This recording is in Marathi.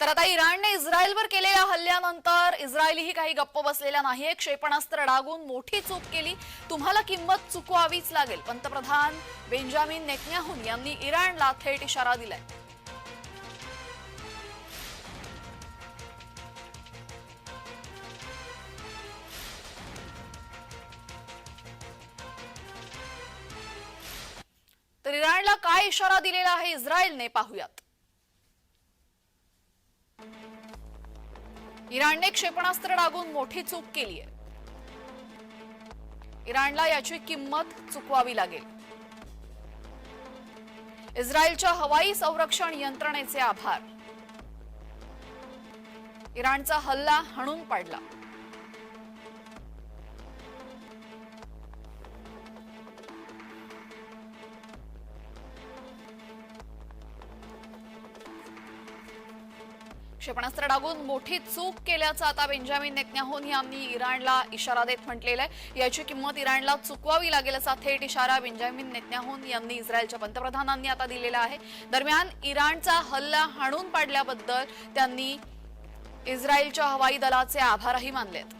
तर आता इराणने इस्रायलवर केलेल्या हल्ल्यानंतर इस्रायलीही काही गप्प बसलेल्या नाहीये क्षेपणास्त्र डागून मोठी चूक केली. तुम्हाला किंमत चुकवावीच लागेल. पंतप्रधान बेंजामिन नेतन्याहून यांनी इराणला थेट इशारा दिलाय. तर इराणला काय इशारा दिलेला आहे? इस्रायलने पाहूयात. इराणने क्षेपणास्त्र डागून मोठी चूक केली आहे. इराणला याची किंमत चुकवावी लागेल. इस्रायलच्या हवाई संरक्षण यंत्रणेचे आभार. इराणचा हल्ला हाणून पाडला. क्षेपणास्त्र डागून मोठी चूक केल्याचा आता बेंजामिन नेतन्याहून यांनी इराणला इशारा देत म्हटलेलं आहे. याची किंमत इराणला चुकवावी लागेल असा थेट इशारा बेंजामिन नेतन्याहून यांनी इस्रायलच्या पंतप्रधानांनी आता दिलेला आहे. दरम्यान इराणचा हल्ला हाणून पाडल्याबद्दल त्यांनी इस्रायलच्या हवाई दलाचे आभारही मानलेत.